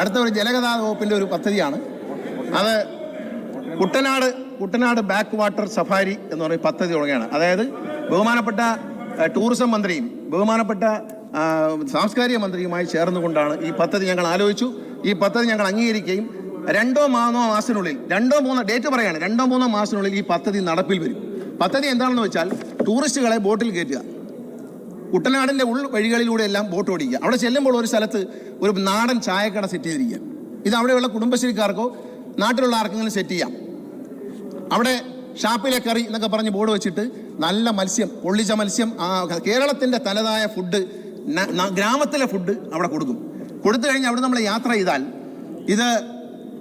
അടുത്ത ഒരു ജലഗതാഗത വകുപ്പിന്റെ ഒരു പദ്ധതിയാണ്. അത് Kuttanad Kuttanad backwater safari എന്ന് പറയുന്ന പദ്ധതി തുടങ്ങുകയാണ്. അതായത് ബഹുമാനപ്പെട്ട ടൂറിസം മന്ത്രിയും ബഹുമാനപ്പെട്ട സാംസ്കാരിക മന്ത്രിയുമായി ചേർന്നുകൊണ്ടാണ് ഈ പദ്ധതി ഞങ്ങൾ ആലോചിച്ചു. ഈ പദ്ധതി ഞങ്ങൾ അംഗീകരിക്കുകയും രണ്ടോ മൂന്നോ മാസത്തിനുള്ളിൽ രണ്ടോ മൂന്നോ ഡേറ്റ് പറയാണ് രണ്ടോ മൂന്നോ മാസത്തിനുള്ളിൽ ഈ പദ്ധതി നടപ്പിൽ വരും. പദ്ധതി എന്താണെന്ന് വെച്ചാൽ ടൂറിസ്റ്റുകളെ ബോട്ടിൽ കയറ്റുക. കുട്ടനാടിന്റെ ഉൾ വഴികളിലൂടെ എല്ലാം ബോട്ട് ഓടിക്കുക. അവിടെ ചെല്ലുമ്പോൾ ഒരു സ്ഥലത്ത് ഒരു നാടൻ ചായക്കട സെറ്റ് ചെയ്തിരിക്കുക. ഇത് അവിടെയുള്ള കുടുംബശ്രീക്കാർക്കോ നാട്ടിലുള്ള ആർക്കെങ്കിലും സെറ്റ് ചെയ്യാം. അവിടെ ഷാപ്പിലെ കറി എന്നൊക്കെ പറഞ്ഞ് ബോർഡ് വെച്ചിട്ട് നല്ല മത്സ്യം പൊള്ളിച്ച മത്സ്യം ആ കേരളത്തിന്റെ തനതായ ഫുഡ് ഗ്രാമത്തിലെ ഫുഡ് അവിടെ കൊടുക്കും. കൊടുത്തു കഴിഞ്ഞ് അവിടെ നമ്മൾ യാത്ര ചെയ്താൽ ഇത്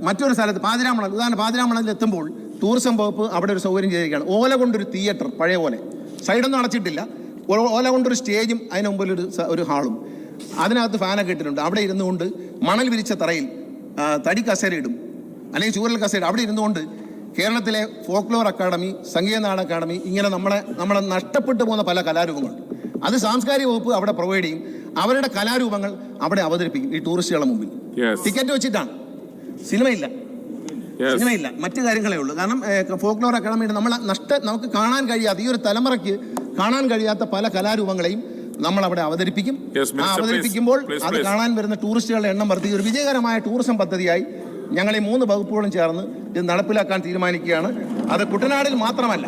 മറ്റൊരു സ്ഥലത്ത് പാതിരാമണൽ ഉദാഹരണം പാതിരാമണലിൽ എത്തുമ്പോൾ ടൂറിസം വകുപ്പ് അവിടെ ഒരു സൗകര്യം ചെയ്തിരിക്കുകയാണ്. ഓല കൊണ്ടൊരു തിയേറ്റർ പഴയ പോലെ. സൈഡൊന്നും അടച്ചിട്ടില്ല. ഓല കൊണ്ടൊരു സ്റ്റേജും അതിന് മുമ്പിൽ ഒരു ഒരു ഹാളും. അതിനകത്ത് ഫാനൊക്കെ ഇട്ടിട്ടുണ്ട്. അവിടെ ഇരുന്നു കൊണ്ട് മണൽ വിരിച്ച തറയിൽ തടി കസേര ഇടും. അല്ലെങ്കിൽ ചൂരൽ കസേര അവിടെ ഇരുന്നുകൊണ്ട് കേരളത്തിലെ ഫോക്ലോർ അക്കാഡമി സംഗീത നാടൻ അക്കാദമി ഇങ്ങനെ നമ്മളെ നമ്മളെ നഷ്ടപ്പെട്ടു പോകുന്ന പല കലാരൂപങ്ങളുണ്ട്. അത് സാംസ്കാരിക വകുപ്പ് അവിടെ പ്രൊവൈഡ് ചെയ്യും. അവരുടെ കലാരൂപങ്ങൾ അവിടെ അവതരിപ്പിക്കും ഈ ടൂറിസ്റ്റുകളുടെ മുമ്പിൽ. ടിക്കറ്റ് വെച്ചിട്ടാണ്. സിനിമയില്ല. സിനിമയില്ല. മറ്റു കാര്യങ്ങളേ ഉള്ളൂ. കാരണം ഫോക്ലോർ അക്കാഡമിയുടെ നമ്മളെ നഷ്ട നമുക്ക് കാണാൻ കഴിയാത്ത ഈ ഒരു തലമുറയ്ക്ക് കാണാൻ കഴിയാത്ത പല കലാരൂപങ്ങളെയും നമ്മൾ അവിടെ അവതരിപ്പിക്കും ആ അവതരിപ്പിക്കുമ്പോൾ അത് കാണാൻ വരുന്ന ടൂറിസ്റ്റുകളുടെ എണ്ണം വർദ്ധിക്കും. ഒരു വിജയകരമായ ടൂറിസം പദ്ധതിയായി ഞങ്ങൾ ഈ മൂന്ന് വകുപ്പുകളും ചേർന്ന് ഇത് നടപ്പിലാക്കാൻ തീരുമാനിക്കുകയാണ്. അത് കുട്ടനാടിൽ മാത്രമല്ല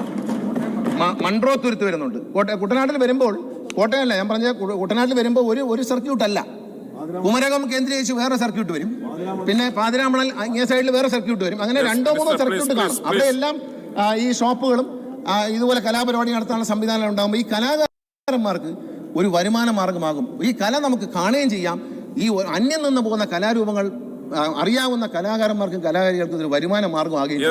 മൺട്രോത്തുരുത്ത് വരുന്നുണ്ട്. കോട്ടയം കുട്ടനാട്ടിൽ വരുമ്പോൾ കോട്ടയമല്ല ഞാൻ പറഞ്ഞ കുട്ടനാട്ടിൽ വരുമ്പോൾ ഒരു ഒരു സർക്യൂട്ട് അല്ല കുമരകം കേന്ദ്രീകരിച്ച് വേറെ സർക്യൂട്ട് വരും. പിന്നെ പാതിരാമണൽ അങ്ങേ സൈഡിൽ വേറെ സർക്യൂട്ട് വരും. അങ്ങനെ രണ്ടോ മൂന്നോ സർക്യൂട്ട് കാണും അവിടെയെല്ലാം അവിടെ എല്ലാം ഈ ഷോപ്പുകളും ഇതുപോലെ കലാപരിപാടി നടത്താനുള്ള സംവിധാനം ഉണ്ടാകുമ്പോൾ ഈ കലാകാരന്മാർക്ക് ഒരു വരുമാന മാർഗമാകും ഈ കല നമുക്ക് കാണുകയും ചെയ്യാം ഈ അന്യം നിന്ന് പോകുന്ന കലാരൂപങ്ങൾ അറിയാവുന്ന കലാകാരന്മാർക്കും കലാകാരികൾക്കും ഒരു വരുമാന മാർഗമാകുകയും.